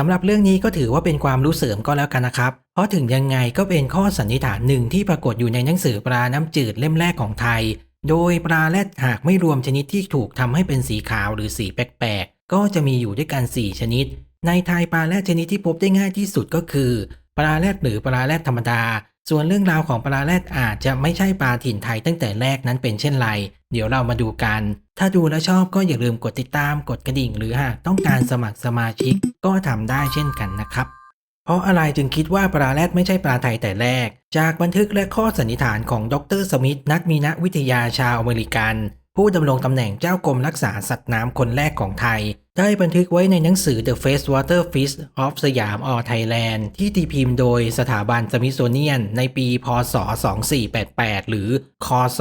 สำหรับเรื่องนี้ก็ถือว่าเป็นความรู้เสริมก็แล้วกันนะครับ เพราะถึงยังไงก็เป็นข้อสันนิษฐานหนึ่งที่ปรากฏอยู่ในหนังสือปลาน้ำจืดเล่มแรกของไทย โดยปลาแรดหากไม่รวมชนิดที่ถูกทำให้เป็นสีขาวหรือสีแปลกๆ ก็จะมีอยู่ด้วยกัน 4 ชนิด ในไทยปลาแรดชนิดที่พบได้ง่ายที่สุดก็คือ ปลาแรดหรือปลาแรดธรรมดา ส่วนเรื่องราวของปลาแรดอาจจะไม่ใช่ปลาถิ่นไทยตั้งแต่แรกนั้นเป็นเช่นไร เดี๋ยวเรามาดูกัน ถ้าดูแล้วชอบก็อย่าลืมกดติดตามกดกระดิ่ง หรือหากต้องการสมัครสมาชิกก็ทำได้เช่นกันนะครับ เพราะอะไรจึงคิดว่าปลาแรดไม่ใช่ปลาไทยแต่แรก จากบันทึกและข้อสันนิษฐานของดรสมิธนักมีนวิทยาชาวอเมริกัน ผู้ดำรงตำแหน่งเจ้ากรมรักษาสัตว์น้ำคนแรกของไทย ได้บันทึกไว้ในหนังสือ The Freshwater Fish of สยาม or Thailand ที่ตีพิมพ์โดยสถาบันสมิโ o เนียน ในปี พศ 2488 หรือ คศ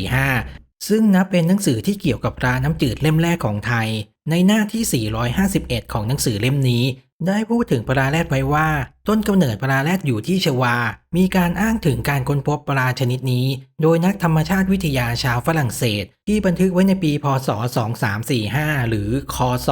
1945 ซึ่งนับเป็นหนังสือที่เกี่ยวกับปลาน้ำจืดเล่มแรกของไทย ในหน้าที่ 451 ของหนังสือเล่มนี้ ได้พูดถึงปลาแรดไว้ว่า ต้นกำเนิดปลาแรดอยู่ที่ชวา มีการอ้างถึงการค้นพบปลาชนิดนี้ โดยนักธรรมชาติวิทยาชาวฝรั่งเศส ที่บันทึกไว้ในปี พศ 2345 หรือ คศ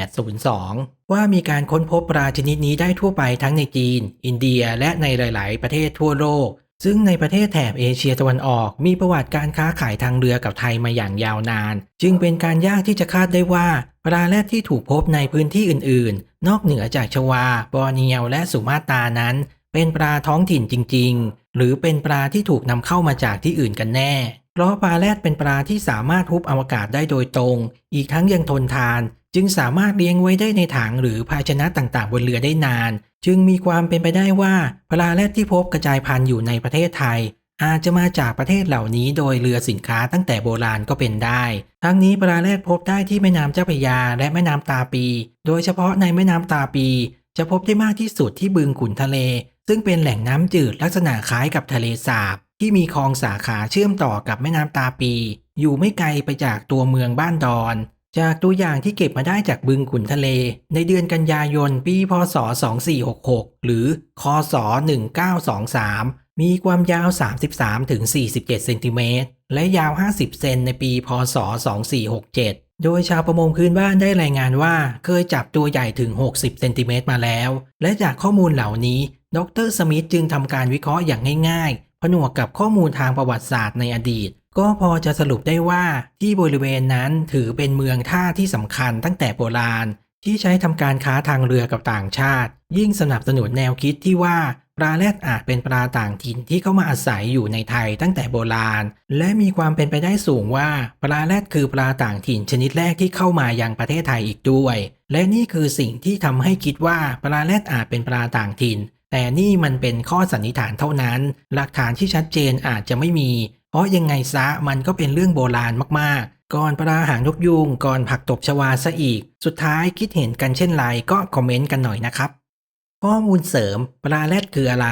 1802 ว่ามีการค้นพบปลาชนิดนี้ได้ทั่วไปทั้งในจีน อินเดียและในหลาย ๆ ประเทศทั่วโลก ซึ่งในประเทศแถบเอเชียตะวันออก มีประวัติการค้าขายทางเรือกับไทยมาอย่างยาวนาน จึงเป็นการยากที่จะคาดได้ว่าปลาแรดที่ถูกพบในพื้นที่อื่นๆ นอกเหนือจากชวา บอร์เนียวและสุมาตานั้น เป็นปลาท้องถิ่นจริง ๆ หรือเป็นปลาที่ถูกนำเข้ามาจากที่อื่นกันแน่ เพราะปลาแรดเป็นปลาที่สามารถฮุบอวกาศได้โดยตรง อีกทั้งยังทนทาน จึงสามารถเลี้ยงไว้ได้ในถังหรือภาชนะต่างๆ บนเรือได้นาน จึงมีความเป็นไปได้ว่าปลาแรดที่พบกระจายพันธุ์อยู่ในประเทศไทย อาจจะมาจากประเทศเหล่านี้โดยเรือสินค้าตั้งแต่โบราณก็เป็นได้ ทั้งนี้ปลาแรดพบได้ที่แม่น้ำเจ้าพระยาและแม่น้ำตาปี โดยเฉพาะในแม่น้ำตาปี จะพบได้มากที่สุดที่บึงขุนทะเล ซึ่งเป็นแหล่งน้ำจืดลักษณะคล้ายกับทะเลสาบที่มีคลองสาขาเชื่อมต่อกับแม่น้ำตาปี อยู่ไม่ไกลไปจากตัวเมืองบ้านดอน จากตัวอย่างที่เก็บมาได้จากบึงขุนทะเล ในเดือนกันยายนปีพศ 2466 หรือ คศ 1923 มีความยาว 33-47 เซนติเมตร และยาว 50 เซนในปี พศ 2467 โดยชาวประมงพื้นบ้านได้รายงานว่าเคยจับตัวใหญ่ถึง 60 เซนติเมตรมาแล้ว และจากข้อมูลเหล่านี้ ดรสมิธจึงทำการวิเคราะห์อย่างง่ายๆ ผนวกกับข้อมูลทางประวัติศาสตร์ในอดีต ก็พอจะสรุปได้ว่าที่บริเวณนั้นถือเป็นเมืองท่าที่สำคัญตั้งแต่โบราณ ที่ใช้ทำการค้าทางเรือกับต่างชาติ ยิ่งสนับสนุนแนวคิดที่ว่าปลาแรดอาจเป็นปลาต่างถิ่นที่เข้ามาอาศัยอยู่ในไทยตั้งแต่โบราณ และมีความเป็นไปได้สูงว่าปลาแรดคือปลาต่างถิ่นชนิดแรกที่เข้ามายังประเทศไทยอีกด้วย และนี่คือสิ่งที่ทำให้คิดว่าปลาแรดอาจเป็นปลาต่างถิ่น แต่นี่มันเป็นข้อสันนิษฐานเท่านั้น หลักฐานที่ชัดเจนอาจจะไม่มี เพราะยังไงซะมันก็เป็นเรื่องโบราณมากๆ ก่อนปลาหางนกยุงก่อนผักตบชวาซะอีก สุดท้ายคิดเห็นกันเช่นไรก็คอมเมนต์กันหน่อยนะครับ ข้อมูลเสริม ปลาแรดคืออะไร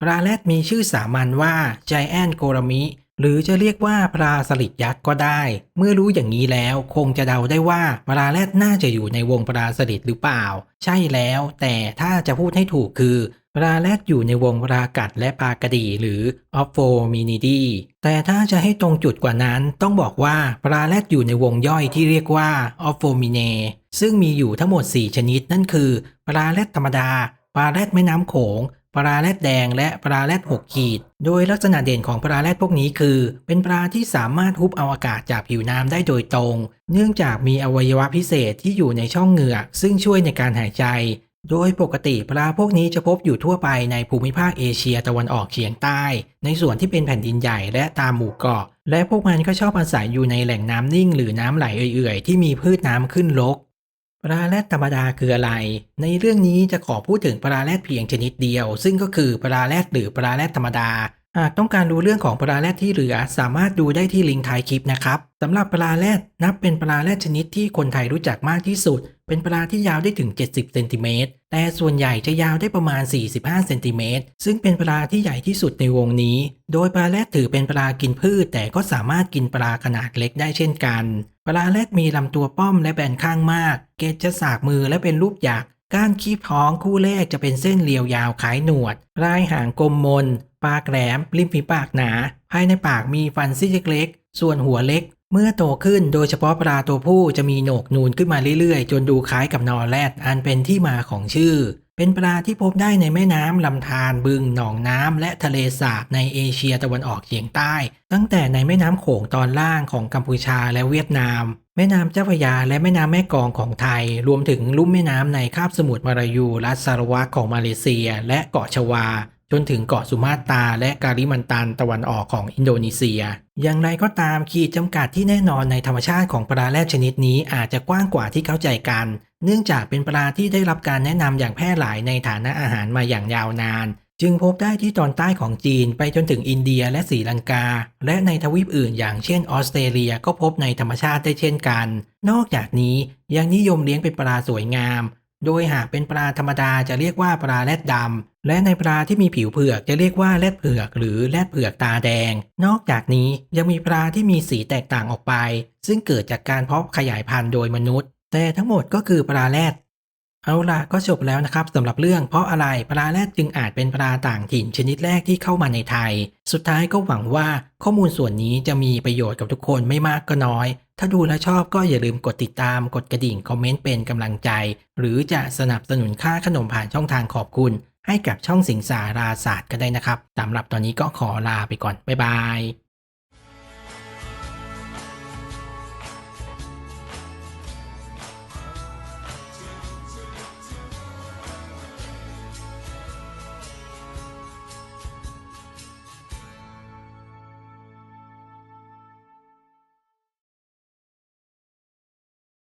ปลาแรดมีชื่อสามัญว่า Giant g o r a m i หรือจะเรียกว่าปลาสลิดยักษ์ก็ได้ เมื่อรู้อย่างนี้แล้วคงจะเดาได้ว่าปลาแรดน่าจะอยู่ในวงปลาสลิดหรือเปล่า ใช่แล้วแต่ถ้าจะพูดให้ถูกคือปลาแรดอยู่ในวงปลากัดและปลากระดีหรือ o p h o m i n i d i แต่ถ้าจะให้ตรงจุดกว่านั้นต้องบอกว่าปลาแรดอยู่ในวงย่อยที่เรียกว่า o p h o m i n e ซึ่งมีอยู่ทั้งหมด 4 ชนิดนั่นคือปลาแรดธรรมดาปลาแรดแม่น้ำโขง ปลาแรดแดงและปลาแรดหกขีด โดยลักษณะเด่นของปลาแรดพวกนี้คือ เป็นปลาที่สามารถฮุบเอาอากาศจากผิวน้ำได้โดยตรง เนื่องจากมีอวัยวะพิเศษที่อยู่ในช่องเหงือก ซึ่งช่วยในการหายใจ โดยปกติปลาพวกนี้จะพบอยู่ทั่วไปในภูมิภาคเอเชียตะวันออกเฉียงใต้ ในส่วนที่เป็นแผ่นดินใหญ่และตามหมู่เกาะ และพวกมันก็ชอบอาศัยอยู่ในแหล่งน้ำนิ่งหรือน้ำไหลเอื่อยๆ ที่มีพืชน้ำขึ้นรก ปลาแรดธรรมดาคืออะไร ในเรื่องนี้จะขอพูดถึงปลาแรดเพียงชนิดเดียว ซึ่งก็คือปลาแรดหรือปลาแรดธรรมดา หากต้องการรู้เรื่องของปลาแรดที่เหลือ สามารถดูได้ที่ลิงก์ท้ายคลิปนะครับสำหรับปลาแรดนับเป็นปลาแรดชนิดที่คนไทยรู้จักมากที่สุด เป็นปลาที่ยาวได้ถึง 70เซนติเมตร แต่ส่วนใหญ่จะยาวได้ประมาณ 45เซนติเมตร ซึ่งเป็นปลาที่ใหญ่ที่สุดในวงนี้ โดยปลาแรดถือเป็นปลากินพืช แต่ก็สามารถกินปลาขนาดเล็กได้เช่นกัน ปลาแรดมีลำตัวป้อมและแบนข้างมาก เกศจะสากมือและเป็นรูปหยัก ก้านคีบท้องคู่แรกจะเป็นเส้นเรียวยาวคล้ายหนวดปลายหางกลมมน ปากแหลม ริมฝีปากหนา ภายในปากมีฟันซี่เล็กๆ ส่วนหัวเล็ก เมื่อโตขึ้นโดยเฉพาะปลาตัวผู้จะมีโหนกนูนขึ้นมาเรื่อยๆ จนดูคล้ายกับนอแรดอันเป็นที่มาของชื่อ เป็นปลาที่พบได้ในแม่น้ำลำธารบึงหนองน้ำและทะเลสาบในเอเชียตะวันออกเฉียงใต้ ตั้งแต่ในแม่น้ำโขงตอนล่างของกัมพูชาและเวียดนาม แม่น้ำเจ้าพระยาและแม่น้ำแม่กองของไทย รวมถึงลุ่มแม่น้ำในคาบสมุทรมาลายูรัสซาระวะของมาเลเซีย และเกาะชวา จนถึงเกาะสุมาตราและกาลิมันตันตะวันออกของอินโดนีเซีย อย่างไรก็ตามขีดจำกัดที่แน่นอนในธรรมชาติของปลาแรดชนิดนี้อาจจะกว้างกว่าที่เข้าใจกัน เนื่องจากเป็นปลาที่ได้รับการแนะนำอย่างแพร่หลายในฐานะอาหารมาอย่างยาวนาน จึงพบได้ที่ตอนใต้ของจีนไปจนถึงอินเดียและศรีลังกา และในทวีปอื่นอย่างเช่นออสเตรเลียก็พบในธรรมชาติได้เช่นกัน นอกจากนี้ยังนิยมเลี้ยงเป็นปลาสวยงาม โดยหากเป็นปลาธรรมดาจะเรียกว่าปลาแรดดำ และในปลาที่มีผิวเผือกจะเรียกว่าแรดเผือกหรือแรดเผือกตาแดง นอกจากนี้ยังมีปลาที่มีสีแตกต่างออกไป ซึ่งเกิดจากการเพาะขยายพันธุ์โดยมนุษย์ แต่ทั้งหมดก็คือปลาแรด เอาล่ะก็จบแล้วนะครับสำหรับเรื่องเพราะอะไรปลาแรดจึงอาจเป็นปลาต่างถิ่นชนิดแรกที่เข้ามาในไทย สุดท้ายก็หวังว่าข้อมูลส่วนนี้จะมีประโยชน์กับทุกคนไม่มากก็น้อย ถ้าดูแล้วชอบก็อย่าลืมกดติดตามกดกระดิ่งคอมเมนต์เป็นกำลังใจ หรือจะสนับสนุนค่าขนมผ่านช่องทางขอบคุณ ให้กับช่องสิงสาราศาสตร์ก็ได้นะครับสำหรับตอนนี้ก็ขอลาไปก่อนบ๊ายบาย